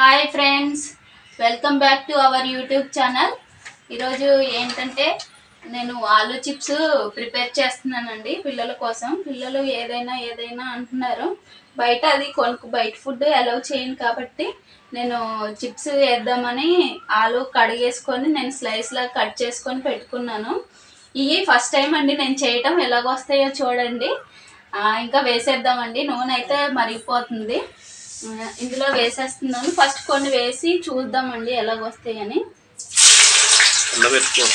Hi friends welcome back to our YouTube channel. ఈరోజు ఏంటంటే నేను ఆలు చిప్స్ ప్రిపేర్ చేస్తున్నానండి పిల్లల కోసం. పిల్లలు ఏదైనా ఏదైనా అంటున్నారు. బయట అది కొనుక్కు బయట ఫుడ్ అలౌ చేయను కాబట్టి నేను చిప్స్ వేద్దామని ఆలు కడిగేసుకొని నేను స్లైస్లా కట్ చేసుకొని పెట్టుకున్నాను. ఇవి ఫస్ట్ టైం అండి నేను చేయటం. ఎలాగొస్తాయో చూడండి. ఇంకా వేసేద్దామండి. నూనె అయితే మరిగిపోతుంది. ఇందులో వేసేస్తున్నాను. ఫస్ట్ కొన్ని వేసి చూద్దామండి ఎలాగొస్తాయని పెట్టుకో.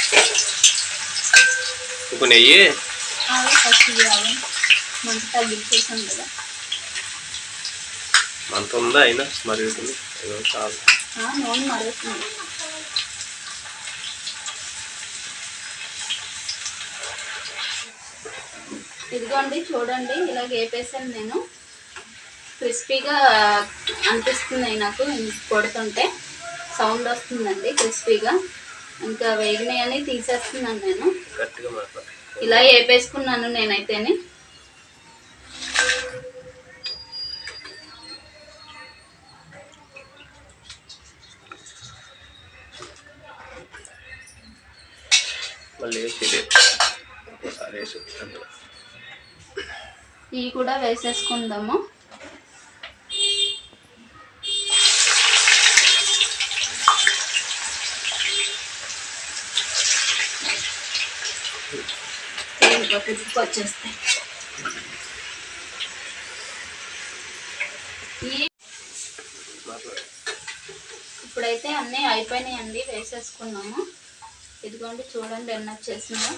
ఇంకో నెయ్యి. ఫస్ట్ ఇవ్వాలి మంట తగ్గించేసాం కదా. అంత ఉందా అయినా? మరి ఉంటుంది ఏదో చాలు. ఆ, నూనె మరుగుతుంది. ఇదిగోండి చూడండి. ఇలా వేపేసాను నేను. క్రిస్పీగా అనిపిస్తున్నాయి నాకు. కొడుతుంటే సౌండ్ వస్తుందండి క్రిస్పీగా. ఇంకా వేగినాయని తీసేస్తున్నాను నేను. ఇలా వేపేసుకున్నాను నేనైతేని. ఇవి కూడా వేసేసుకుందాము. వచ్చేస్తాయి మాట్లాడు ఇప్పుడైతే అన్నీ అయిపోయినాయండి వేసేసుకున్నాము. ఇదిగోండి చూడండి ఎన్ని వచ్చేసిందో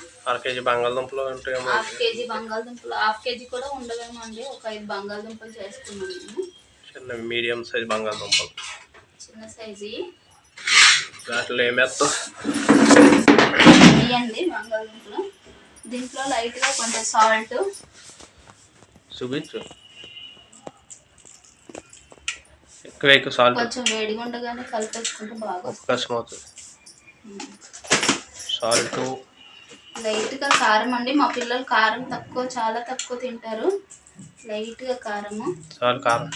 కేజీ బంగాళదుంపలు హాఫ్ కేజీ బంగాళదుంపలు హాఫ్ కేజీ కూడా ఉండవేమో అండి. ఒక ఐదు బంగాళదుంపలు చేసుకున్నాం మేము. చిన్న మీడియం సైజ్ బంగాళదుంపలు. చిన్న సైజు. దాంట్లో ఏమేస్తాం ఇవ్వండి బంగాళదుంపలు దీంట్లో లైట్గా కొంచెం సాల్ట్ చూపించు ఎక్కువ ఎక్కువ సాల్ట్ కొంచెం వేడిగా ఉండగానే కలిపేసుకుంటే బాగా అవుతుంది సాల్ట్ లైట్గా కారం అండి. మా పిల్లలు కారం తక్కువ చాలా తక్కువ తింటారు. లైట్గా కారము. చాలు కారం.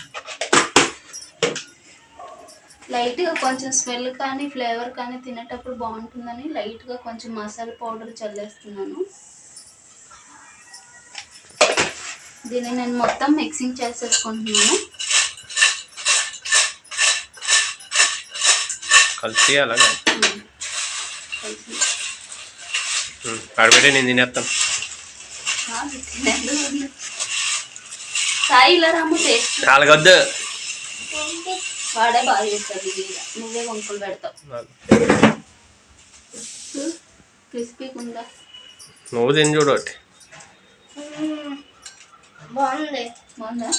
లైట్గా కొంచెం స్మెల్ కానీ ఫ్లేవర్ కానీ తినేటప్పుడు బాగుంటుందని లైట్గా కొంచెం మసాలా పౌడర్ చల్లేస్తున్నాను. దీన్ని నేను మొత్తం మిక్సింగ్ చేసేసుకుంటున్నాను. కలిసి అలాగే నేను తినేస్తాను. సాయి ఇలా రాము టేస్ట్ వాడే బాగా చేస్తాడు. నువ్వే వంకులు పెడతావు. క్రిస్పీగా ఉందా నువ్వు తిని చూడు ఒకటి. బాగుంది. బాగుందా?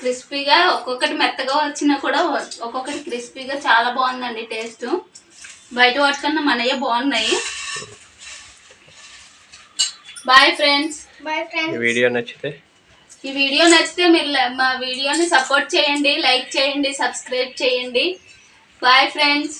క్రిస్పీగా ఒక్కొక్కటి మెత్తగా వచ్చినా కూడా ఒక్కొక్కటి క్రిస్పీగా చాలా బాగుందండి టేస్ట్. బయట వాటికన్నా మనయ్య బాగున్నాయి. Bye friends. బాయ్ ఈ వీడియో నచ్చితే ఈ వీడియో నచ్చితే మీరు మా వీడియోని సపోర్ట్ చేయండి లైక్ చేయండి సబ్స్క్రైబ్ చేయండి. Bye friends